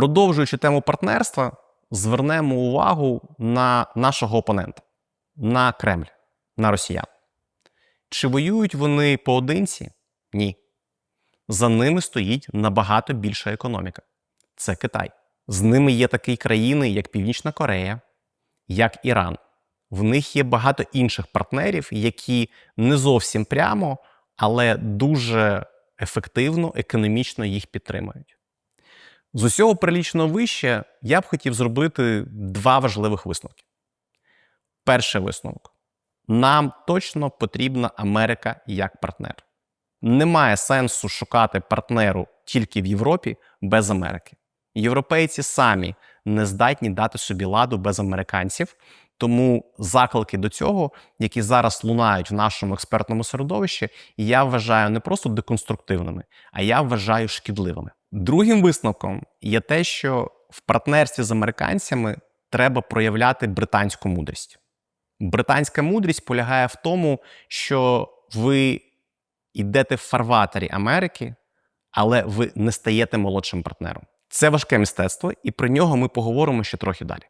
Продовжуючи тему партнерства, звернемо увагу на нашого опонента, на Кремль, на росіян. Чи воюють вони поодинці? Ні. За ними стоїть набагато більша економіка. Це Китай. З ними є такі країни, як Північна Корея, як Іран. В них є багато інших партнерів, які не зовсім прямо, але дуже ефективно, економічно їх підтримують. З усього прилічного вище я б хотів зробити два важливих висновки. Перший висновок: нам точно потрібна Америка як партнер. Немає сенсу шукати партнеру тільки в Європі без Америки. Європейці самі не здатні дати собі ладу без американців. Тому заклики до цього, які зараз лунають в нашому експертному середовищі, я вважаю не просто деконструктивними, а я вважаю шкідливими. Другим висновком є те, що в партнерстві з американцями треба проявляти британську мудрість. Британська мудрість полягає в тому, що ви йдете в фарватері Америки, але ви не стаєте молодшим партнером. Це важке мистецтво, і про нього ми поговоримо ще трохи далі.